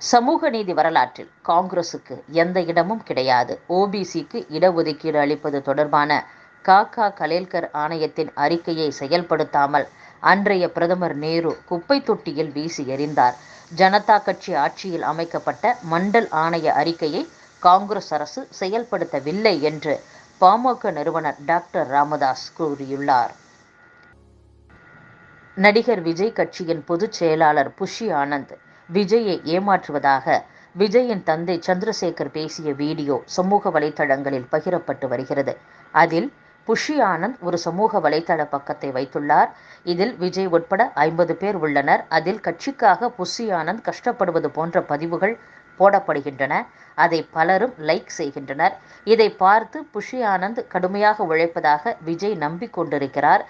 சமூக நீதி வரலாற்றில் காங்கிரசுக்கு எந்த இடமும் கிடையாது. ஓபிசிக்கு இடஒதுக்கீடு அளிப்பது தொடர்பான காக்கா கலேல்கர் ஆணையத்தின் அறிக்கையை செயல்படுத்தாமல் அன்றைய பிரதமர் நேரு குப்பை தொட்டியில் வீசி எறிந்தார். ஜனதா கட்சி ஆட்சியில் அமைக்கப்பட்ட மண்டல் ஆணைய அறிக்கையை காங்கிரஸ் அரசு செயல்படுத்தவில்லை என்று பாமக நிறுவனர் டாக்டர் ராமதாஸ் கூறியுள்ளார். நடிகர் விஜய் கட்சியின் பொதுச் செயலாளர் புஷி ஆனந்த் விஜயை ஏமாற்றுவதாக விஜயின் தந்தை சந்திரசேகர் பேசிய வீடியோ சமூக வலைதளங்களில் பகிரப்பட்டு வருகிறது. அதில் புஷி ஆனந்த் ஒரு சமூக வலைதள பக்கத்தை வைத்துள்ளார். இதில் விஜய் உட்பட ஐம்பது பேர் உள்ளனர். அதில் கட்சிக்காக புஷி ஆனந்த் கஷ்டப்படுவது போன்ற பதிவுகள் போடப்படுகின்றன. அதை பலரும் லைக் செய்கின்றனர். இதை பார்த்து புஷி ஆனந்த் கடுமையாக உழைப்பதாக விஜய் நம்பிக்கொண்டிருக்கிறார்.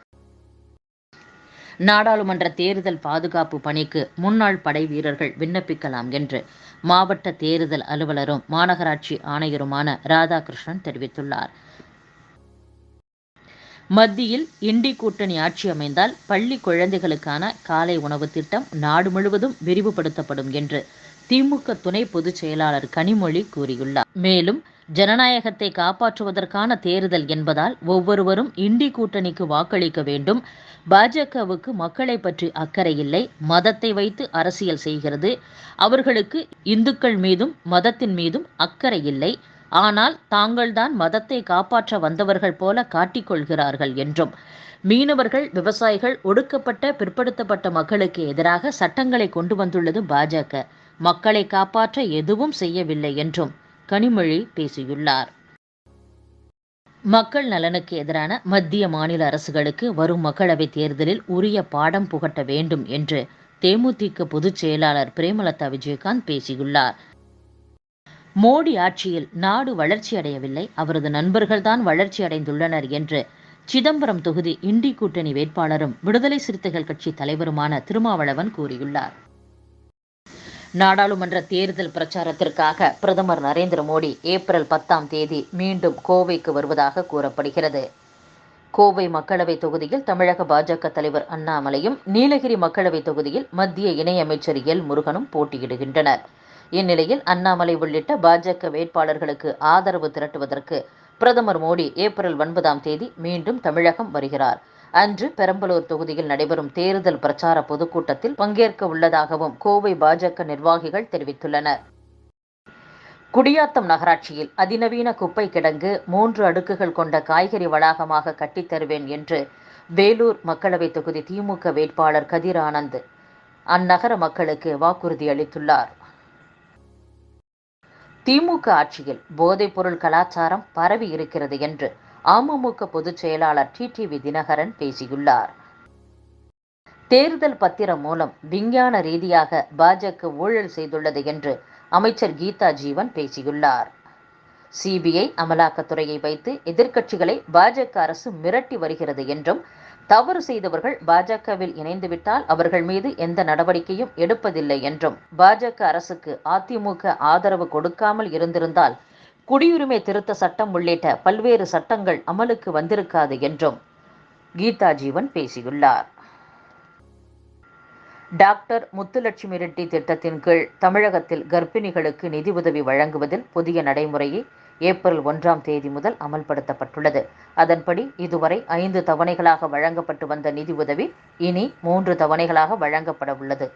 நாடாளுமன்ற தேர்தல் பாதுகாப்பு பணிக்கு முன்னாள் படை வீரர்கள் விண்ணப்பிக்கலாம் என்று மாவட்ட தேர்தல் அலுவலரும் மாநகராட்சி ஆணையருமான ராதாகிருஷ்ணன் தெரிவித்துள்ளார். மத்தியில் இண்டி கூட்டணி ஆட்சி அமைந்தால் பள்ளி குழந்தைகளுக்கான காலை உணவு திட்டம் நாடு முழுவதும் விரிவுபடுத்தப்படும் என்று திமுக துணை பொதுச் செயலாளர் கனிமொழி கூறியுள்ளார். மேலும் ஜனநாயகத்தை காப்பாற்றுவதற்கான தேர்தல் என்பதால் ஒவ்வொருவரும் இண்டி கூட்டணிக்கு வாக்களிக்க வேண்டும். பாஜகவுக்கு மக்களை பற்றி அக்கறை இல்லை. மதத்தை வைத்து அரசியல் செய்கிறது. அவர்களுக்கு இந்துக்கள் மீதும் மதத்தின் மீதும் அக்கறை இல்லை. ஆனால் தாங்கள்தான் மதத்தை காப்பாற்ற வந்தவர்கள் போல காட்டிக்கொள்கிறார்கள் என்றும். மீனவர்கள் விவசாயிகள் ஒடுக்கப்பட்ட பிற்படுத்தப்பட்ட மக்களுக்கு எதிராக சட்டங்களை கொண்டு வந்துள்ளது பாஜக. மக்களை காப்பாற்ற எதுவும் செய்யவில்லை என்றும். கனிமொழி பேசியுள்ளார். மக்கள் நலனுக்கு எதிரான மத்திய மாநில அரசுகளுக்கு வரும் மக்களவைத் தேர்தலில் உரிய பாடம் புகட்ட வேண்டும் என்று தேமுதிக பொதுச் செயலாளர் பிரேமலதா விஜயகாந்த் பேசியுள்ளார். மோடி ஆட்சியில் நாடு வளர்ச்சியடையவில்லை அவரது நண்பர்கள்தான் வளர்ச்சி அடைந்துள்ளனர் என்று சிதம்பரம் தொகுதி இண்டி கூட்டணி வேட்பாளரும் விடுதலை சிறுத்தைகள் கட்சி தலைவருமான திருமாவளவன் கூறியுள்ளார். நாடாளுமன்ற தேர்தல் பிரச்சாரத்திற்காக பிரதமர் நரேந்திர மோடி ஏப்ரல் பத்தாம் தேதி மீண்டும் கோவைக்கு வருவதாக கூறப்படுகிறது. கோவை மக்களவைத் தொகுதியில் தமிழக பாஜக தலைவர் அண்ணாமலையும் நீலகிரி மக்களவை தொகுதியில் மத்திய இணையமைச்சர் எல். முருகனும் போட்டியிடுகின்றனர். இந்நிலையில் அண்ணாமலை உள்ளிட்ட பாஜக வேட்பாளர்களுக்கு ஆதரவு திரட்டுவதற்கு பிரதமர் மோடி ஏப்ரல் ஒன்பதாம் தேதி மீண்டும் தமிழகம் வருகிறார். அன்று பெரம்பலூர் தொகுதியில் நடைபெறும் தேர்தல் பிரச்சார பொதுக்கூட்டத்தில் பங்கேற்க உள்ளதாகவும் கோவை பாஜக நிர்வாகிகள் தெரிவித்துள்ளனர். குடியாத்தம் நகராட்சியில் அதிநவீன குப்பை கிடங்கு மூன்று அடுக்குகள் கொண்ட காய்கறி வளாகமாக கட்டித்தருவேன் என்று வேலூர் மக்களவைத் தொகுதி திமுக வேட்பாளர் கதிர் ஆனந்த் அந்நகர மக்களுக்கு வாக்குறுதி அளித்துள்ளார். திமுக ஆட்சியில் போதைப்பொருள் கலாச்சாரம் பரவி இருக்கிறது என்று அமமுக பொதுச் செயலாளர் டிடிவி தினகரன் பேசியுள்ளார். தேர்தல் பத்திரம் மூலம் விஞ்ஞான ரீதியாக பாஜக ஊழல் செய்துள்ளது என்று அமைச்சர் கீதா ஜீவன் பேசியுள்ளார். சிபிஐ அமலாக்கத்துறையை வைத்து எதிர்க்கட்சிகளை பாஜக அரசு மிரட்டி வருகிறது என்றும் தவறு செய்தவர்கள் பாஜகவில் இணைந்துவிட்டால் அவர்கள் மீது எந்த நடவடிக்கையும் எடுப்பதில்லை என்றும் பாஜக அரசுக்கு அதிமுக ஆதரவு கொடுக்காமல் இருந்திருந்தால் குடியுரிமை திருத்த சட்டம் உள்ளிட்ட பல்வேறு சட்டங்கள் அமலுக்கு வந்திருக்காது என்றும் கீதா ஜீவன் பேசியுள்ளார். டாக்டர் முத்துலட்சுமி ரெட்டி திட்டத்தின் கீழ் தமிழகத்தில் கர்ப்பிணிகளுக்கு நிதி உதவி வழங்குவதில் புதிய நடைமுறையை ஏப்ரல் ஒன்றாம் தேதி முதல் அமல்படுத்தப்பட்டுள்ளது. அதன்படி இதுவரை ஐந்து தவணைகளாக வழங்கப்பட்டு வந்த நிதி உதவி இனி மூன்று தவணைகளாக வழங்கப்பட உள்ளது.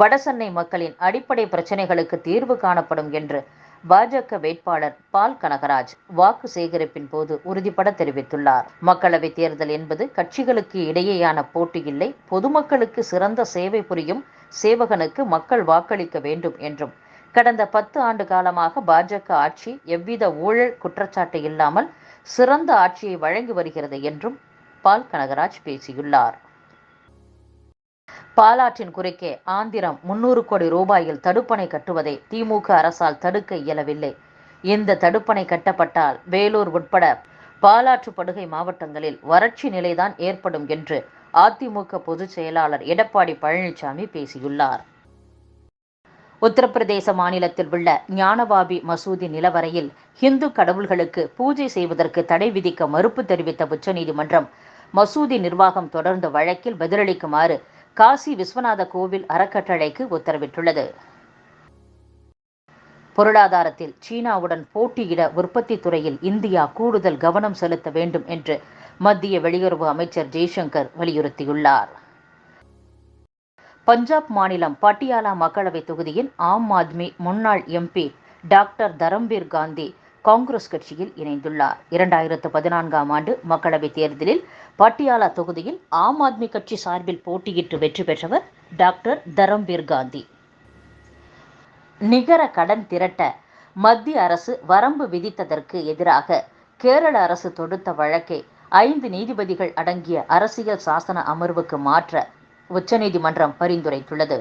வடசென்னை மக்களின் அடிப்படை பிரச்சனைகளுக்கு தீர்வு காணப்படும் என்று பாஜக வேட்பாளர் பால் கனகராஜ் வாக்கு சேகரிப்பின் போது உறுதிபட தெரிவித்துள்ளார். மக்களவை தேர்தல் என்பது கட்சிகளுக்கு இடையேயான போட்டி இல்லை பொதுமக்களுக்கு சிறந்த சேவை புரியும் சேவகனுக்கு மக்கள் வாக்களிக்க வேண்டும் என்றும். கடந்த பத்து ஆண்டு காலமாக பாஜக ஆட்சி எவ்வித ஊழல் குற்றச்சாட்டு இல்லாமல் சிறந்த ஆட்சியை வழங்கி வருகிறது என்றும் பால் கனகராஜ் பேசியுள்ளார். பாலாற்றின் குறுக்கே ஆந்திரம் முன்னூறு கோடி ரூபாயில் தடுப்பணை கட்டுவதை திமுக அரசால் தடுக்க இயலவில்லை. இந்த தடுப்பணை கட்டப்பட்டால் வேலூர் உட்பட பாலாற்று படுகை மாவட்டங்களில் வறட்சி நிலைதான் ஏற்படும் என்று அதிமுக பொதுச் செயலாளர் எடப்பாடி பழனிசாமி பேசியுள்ளார். உத்தரப்பிரதேச மாநிலத்தில் உள்ள ஞானபாபி மசூதி நிலவரையில் இந்து கடவுள்களுக்கு பூஜை செய்வதற்கு தடை விதிக்க மறுப்பு தெரிவித்த உச்சநீதிமன்றம் மசூதி நிர்வாகம் தொடர்ந்த வழக்கில் பதிலளிக்குமாறு காசி விஸ்வநாத கோவில் அறக்கட்டளைக்கு உத்தரவிட்டுள்ளது. பொருளாதாரத்தில் சீனாவுடன் போட்டியிட உற்பத்தி துறையில் இந்தியா கூடுதல் கவனம் செலுத்த வேண்டும் என்று மத்திய வெளியுறவு அமைச்சர் ஜெய்சங்கர் வலியுறுத்தியுள்ளார். பஞ்சாப் மாநிலம் பட்டியாலா மக்களவைத் தொகுதியின் ஆம் ஆத்மி முன்னாள் எம்பி டாக்டர் தரம்பீர் காந்தி காங்கிரஸ் கட்சியில் இணைந்துள்ளார். இரண்டாயிரத்து பதினான்காம் ஆண்டு மக்களவைத் தேர்தலில் பட்டியாலா தொகுதியில் ஆம் ஆத்மி கட்சி சார்பில் போட்டியிட்டு வெற்றி பெற்றவர் டாக்டர் தரம்பீர் காந்தி. நிகர கடன் திரட்ட மத்திய அரசு வரம்பு விதித்ததற்கு எதிராக கேரள அரசு தொடுத்த வழக்கை ஐந்து நீதிபதிகள் அடங்கிய அரசியல் சாசன அமர்வுக்கு மாற்ற உச்சநீதிமன்றம் பரிந்துரைத்துள்ளது.